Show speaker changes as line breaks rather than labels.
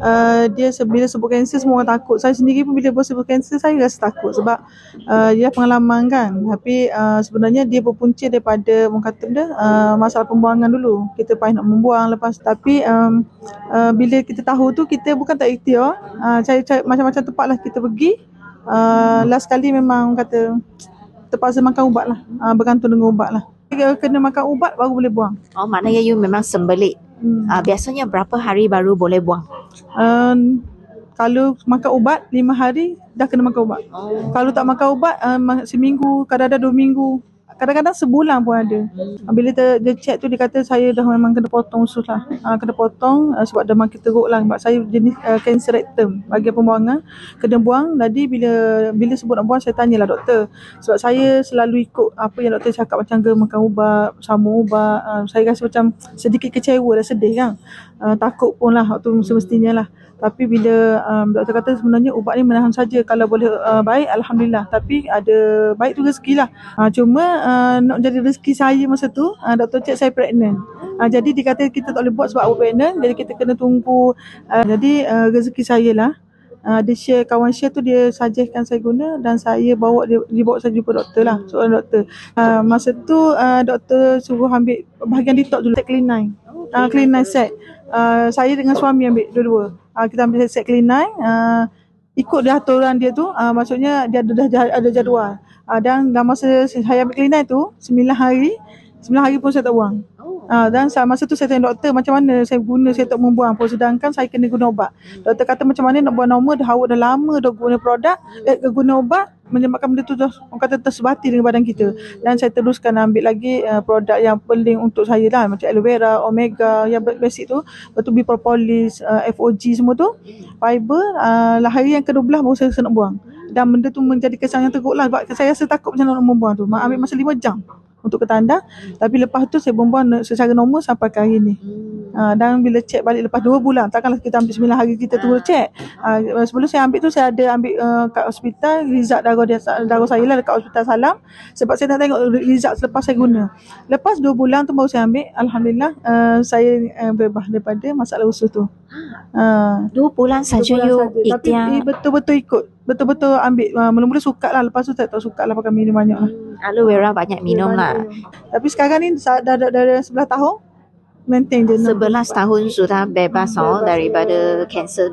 uh, dia bila sebut kanser semua orang takut. Saya sendiri pun bila sebut kanser saya rasa takut sebab uh, dia pengalaman kan. Tapi uh, sebenarnya dia berpunca daripada orang kata benda uh, masalah pembuangan dulu. Kita payah nak membuang lepas tapi um, uh, bila kita tahu tu kita bukan tak ikhtiar. Uh, cari, cari macam-macam tempat lah kita pergi. Uh, last kali memang kata terpaksa makan ubat lah. Uh, bergantung dengan ubat lah. Kena makan ubat baru boleh buang.
Oh, maknanya you memang sembelit.
Hmm.
Uh, biasanya berapa hari baru boleh buang?
Um, kalau makan ubat lima hari dah kena makan ubat.
Oh.
Kalau tak makan ubat um, seminggu, kadang-kadang dua minggu. Kadang-kadang sebulan pun ada. Uh, Bila dia, dia check tu dia kata saya dah memang kena potong usus lah. Uh, kena potong uh, sebab dah makin teruk lah. Sebab saya jenis uh, cancer rectum. Bahagian pembuangan. Kena buang. Jadi bila bila sebut nak buang saya tanyalah doktor. Sebab saya selalu ikut apa yang doktor cakap macam ke makan ubat, sama ubat. Uh, saya rasa macam sedikit kecewa dah sedih kan. Uh, takut pun lah waktu semestinya lah. Tapi bila um, doktor kata sebenarnya ubat ni menahan saja kalau boleh uh, baik alhamdulillah tapi ada baik tu rezeki lah. Uh, cuma uh, nak jadi rezeki saya masa tu uh, doktor cek saya pregnant. Uh, jadi dia kata kita tak boleh buat sebab awak pregnant jadi kita kena tunggu uh, jadi uh, rezeki saya lah. Uh, dia share kawan share tu dia suggestkan saya guna dan saya bawa dia dibawa saya jumpa doktor lah seorang doktor. Uh, masa tu uh, doktor suruh ambil bahagian detox dulu clean nine. Uh, clean nine set. Uh, saya dengan suami ambil dua-dua. Uh, kita ambil set clean nine. Uh, ikut dia aturan dia tu. Uh, maksudnya dia ada dah ada jadual. Uh, dan dalam masa saya ambil clean nine tu, 9 hari, 9 hari pun saya tak buang. Uh, dan sa- masa tu saya tanya doktor macam mana saya guna saya tak membuang pun sedangkan saya kena guna ubat. Doktor kata macam mana nak buang normal dah awak dah lama dah guna produk, eh, guna ubat menyebabkan benda tu dah orang kata tersebati dengan badan kita. Dan saya teruskan ambil lagi uh, produk yang penting untuk saya lah macam aloe vera, omega, yang ba- basic tu. Lepas tu bipropolis, uh, FOG semua tu. Fiber, uh, lah hari yang ke-12 baru saya rasa nak buang. Dan benda tu menjadi kesan yang teruk lah sebab saya rasa takut macam nak membuang tu. Ambil masa 5 jam untuk ke tanda. Tapi lepas tu saya membuang secara normal sampai ke hari ni. Uh, dan bila check balik lepas 2 bulan, takkanlah kita ambil 9 hari kita terus check. Uh, sebelum saya ambil tu saya ada ambil uh, kat hospital result darah dia darah saya lah dekat hospital Salam sebab saya nak tengok result selepas saya guna. Lepas 2 bulan tu baru saya ambil, alhamdulillah uh, saya uh, bebas daripada masalah usus tu. Uh,
Dua bulan saja you
saja. Tapi
ikhtiar.
eh, betul-betul ikut. Betul-betul ambil. Uh, mula-mula suka lah. Lepas tu tak tahu suka lah pakai minum banyak lah.
Aloe vera banyak minum lah.
Tapi sekarang ni dah dah dah, dah, 11 tahun maintain je.
11 tahun sudah bebas oh
Bebas,
daripada kanser.